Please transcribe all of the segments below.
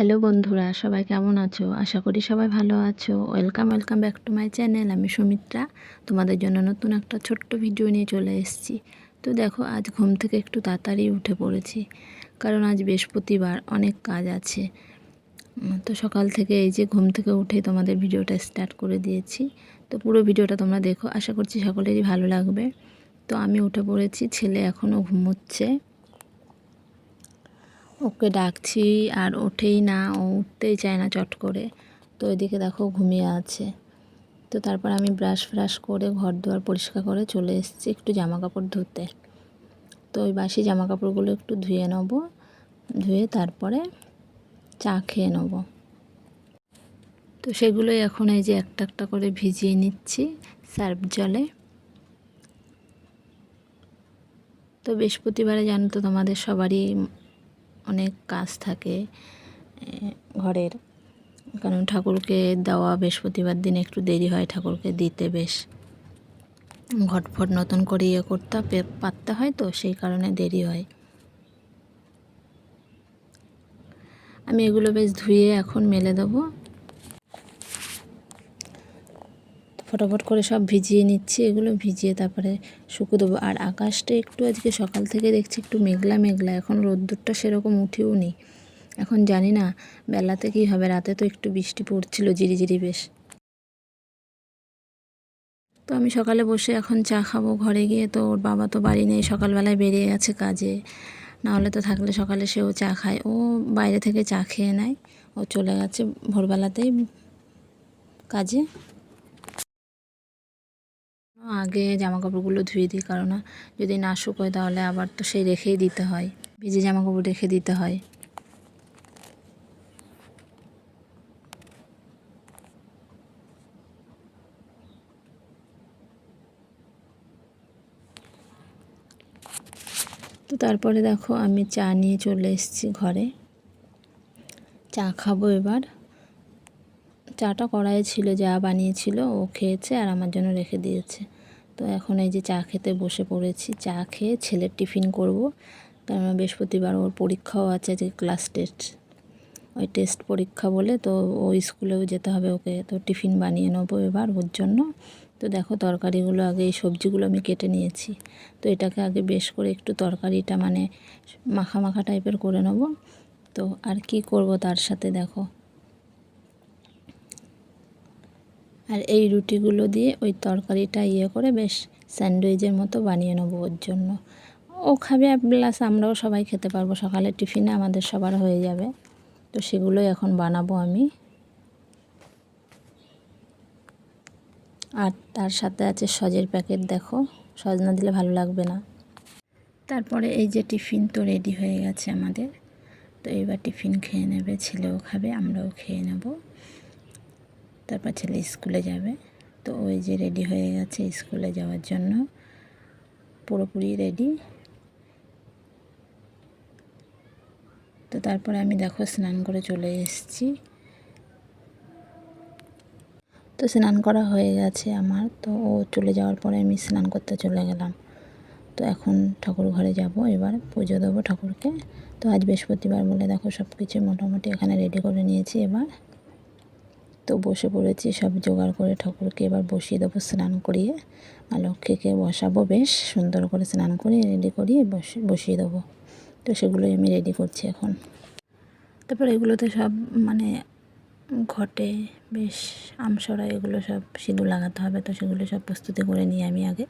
Hello বন্ধুরা, সবাই কেমন আছো? আশা করি সবাই ভালো আছো। Welcome welcome back to my channel আমি সুমিত্রা, তোমাদের জন্য নতুন একটা ছোট্ট ভিডিও নিয়ে চলে এসেছি। তো দেখো, আজ ঘুম থেকে একটু তাড়াতাড়ি উঠে পড়েছি, কারণ আজ বৃহস্পতিবার, অনেক কাজ আছে। তো সকাল থেকে এই যে ঘুম থেকে উঠে তোমাদের ভিডিওটা স্টার্ট করে দিয়েছি। তো পুরো ভিডিওটা তোমরা দেখো, আশা করছি সকলেরই ভালো লাগবে। তো আমি উঠে পড়েছি, ছেলে এখনও ঘুমোচ্ছে। ওকে ডাকছি আর ওঠেই না, ও উঠতেই চায় না চট করে। তো এদিকে দেখো ঘুমিয়ে আছে। তো তারপর আমি ব্রাশ ফ্রাশ করে ঘর দুয়ার পরিষ্কার করে চলে এসেছি একটু জামা কাপড় ধুতে। তো ওই বাসি জামা কাপড়গুলো একটু ধুয়ে নেব, ধুয়ে তারপরে চা খেয়ে নেব। তো সেগুলোই এখন এই যে একটা একটা করে ভিজিয়ে নিচ্ছি সার্ফ জলে। তো বৃহস্পতিবারে জানো তো তোমাদের সবারই অনেক কাজ থাকে ঘরের। কারণ ঠাকুরকে দেওয়া বৃহস্পতিবার দিন একটু দেরি হয় ঠাকুরকে দিতে বেশ। ঘটফট নতুন করে ইয়ে করতে পারতে হয় তো, সেই কারণে দেরি হয়। আমি এগুলো বেশ ধুয়ে এখন মেলে দেবো। ফটাফট করে সব ভিজিয়ে নিচ্ছি, এগুলো ভিজিয়ে তারপরে শুকো দেবো। আর আকাশটা একটু আজকে সকাল থেকে দেখছি একটু মেঘলা মেঘলা, এখন রোদ্দুরটা সেরকম উঠেও নি। এখন জানি না, বেলাতে কী হবে, রাতে তো একটু বৃষ্টি পড়ছিল জিরিজিরি বেশ। তো আমি সকালে বসে এখন চা খাব ঘরে গিয়ে, তো ওর বাবা তো বাড়ি নেই, সকালবেলায় বেরিয়ে গেছে কাজে। নাহলে তো থাকলে সকালে সেও চা খায়। ও বাইরে থেকে চা খেয়ে নেয়, ও চলে গেছে ভোরবেলাতেই কাজে। আগে জামা কাপড়গুলো ধুয়ে দিই কারণ যদি না শুকোয় তাহলে আবার তো সেই রেখেই দিতে হয়, ভিজে জামা কাপড় রেখে দিতে হয়। তো তারপরে দেখো আমি চা নিয়ে চলে এসেছি ঘরে। চা খাব এবার। চাটা কড়াই ছিল, যা বানিয়েছিল ও খেয়েছে আর আমার জন্য রেখে দিয়েছে। তো এখন এই যে চা খেতে বসে পড়েছি, চা খেয়ে ছেলের টিফিন করব। কারণ বৃহস্পতিবার ওর পরীক্ষাও আছে যে ক্লাস টেস্ট ওই টেস্ট পরীক্ষা বলে তো ও স্কুলেও যেতে হবে ওকে, তো টিফিন বানিয়ে নেব এবার ওর জন্য। তো দেখো তরকারিগুলো আগে এই সবজিগুলো আমি কেটে নিয়েছি। তো এটাকে আগে বেশ করে একটু তরকারিটা মানে মাখা মাখা টাইপের করে নেব। তো আর কি করব তার সাথে দেখো। আর এই রুটিগুলো দিয়ে ওই তরকারিটা ইয়ে করে বেশ স্যান্ডউইচের মতো বানিয়ে নেব ওর জন্য। ও খাবে প্লাস আমরাও সবাই খেতে পারব। সকালে টিফিনে আমাদের সবার হয়ে যাবে। তো সেগুলোই এখন বানাবো আমি। আর তার সাথে আছে সজের প্যাকেট, দেখো। সজ না দিলে ভালো লাগবে না। তারপরে এই যে টিফিন তো রেডি হয়ে গেছে আমাদের। তো এবার টিফিন খেয়ে নেবে, ছেলেও খাবে, আমরাও খেয়ে নেব। তারপর ছেলে স্কুলে যাবে। তো ওই যে রেডি হয়ে গেছে স্কুলে যাওয়ার জন্য। পুরোপুরি রেডি তো তারপরে আমি দেখো স্নান করে চলে এসেছি। তো স্নান করা হয়ে গেছে আমার। তো ও চলে যাওয়ার পরে আমি স্নান করতে চলে গেলাম। তো এখন ঠাকুর ঘরে যাব, এবার পুজো দেবো ঠাকুরকে। তো আজ বৃহস্পতিবার বলে দেখো সব কিছু মোটামুটি এখানে রেডি করে নিয়েছি এবার। তো বসে পড়েছি, সব জোগাড় করে ঠাকুরকে এবার বসিয়ে দেবো, স্নান করিয়ে। আর লক্ষ্মীকে বসাবো বেশ, সুন্দর করে স্নান করিয়ে রেডি করিয়ে বসে, বসিয়ে দেবো। তো সেগুলোই আমি রেডি করছি এখন। তারপর এগুলোতে সব মানে ঘটে, বেশ আমসরা এগুলো সব সিঁদুর লাগাতে হবে, তো সেগুলো সব প্রস্তুতি করে নিয়ে আমি আগে।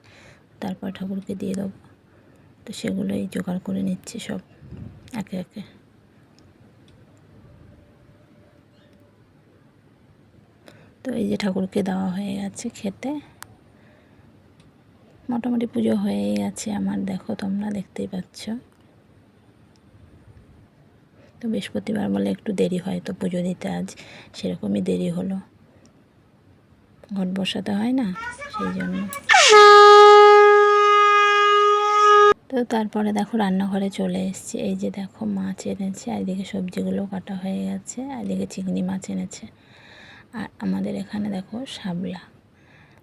তারপর ঠাকুরকে দিয়ে দেবো। তো সেগুলোই জোগাড় করে নিচ্ছি সব, একে একে। তো এই যে ঠাকুরকে দেওয়া হয়ে গেছে খেতে। মোটামুটি পুজো হয়েই গেছে আমার, দেখো তোমরা দেখতেই পাচ্ছ। তো বৃহস্পতিবার বলে একটু দেরি হয় তো পুজো দিতে, আজ সেরকমই দেরি হলো। ঘট বসাতে হয় না, সেই জন্য। তো তারপরে দেখো রান্নাঘরে চলে এসেছি, এই যে দেখো মাছ এনেছে, আর এদিকে সবজিগুলো কাটা হয়ে গেছে, আর এদিকে চিংড়ি মাছ এনেছে। আর আমাদের এখানে দেখো শাবলা।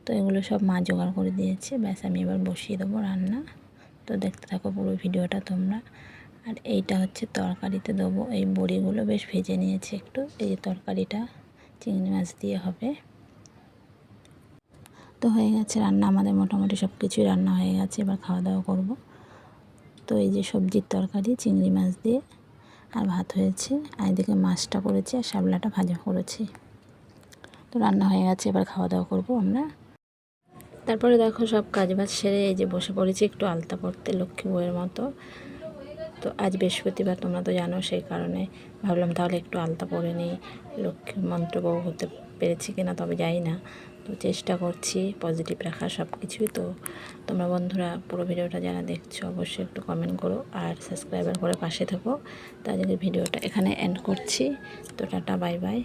তো এগুলো সব মা জোগাড় করে দিয়েছে। ব্যাস, আমি এবার বসিয়ে দেবো রান্না। তো দেখতে থাকো পুরো ভিডিওটা তোমরা। আর এইটা হচ্ছে তরকারিতে দেবো। এই বড়িগুলো বেশ ভেজে নিয়েছে একটু। এই যে তরকারিটা, চিংড়ি মাছ দিয়ে হবে। তো হয়ে গেছে রান্না। আমাদের মোটামুটি সব কিছুই রান্না হয়ে গেছে। এবার খাওয়া দাওয়া করব। তো এই যে সবজির তরকারি, চিংড়ি মাছ দিয়ে। আর ভাত হয়েছে। আর এদিকে মাছটা করেছি আর শাপলাটা ভাজা করেছি। রান্না হয়ে গেছে, এবার খাওয়া দাওয়া করব আমরা। তারপরে দেখো সব কাজ বাজ সেরে এই যে বসে পড়েছি একটু আলতা পড়তে লক্ষ্মী বইয়ের মতো। তো আজ বৃহস্পতিবার, তোমরা তো জানো সেই কারণে। ভাবলাম তাহলে একটু আলতা পরে নিই, লক্ষ্মী মন্ত্র বউ হতে পেরেছি কিনা তবে যাই না। তো চেষ্টা করছি পজিটিভ রাখা সব কিছুই তো তোমরা বন্ধুরা, পুরো ভিডিওটা যারা দেখছ, অবশ্যই একটু কমেন্ট করো আর সাবস্ক্রাইবার করে পাশে থাকো। তো আজকের ভিডিওটা এখানে এন্ড করছি। তো টাটা বাই বাই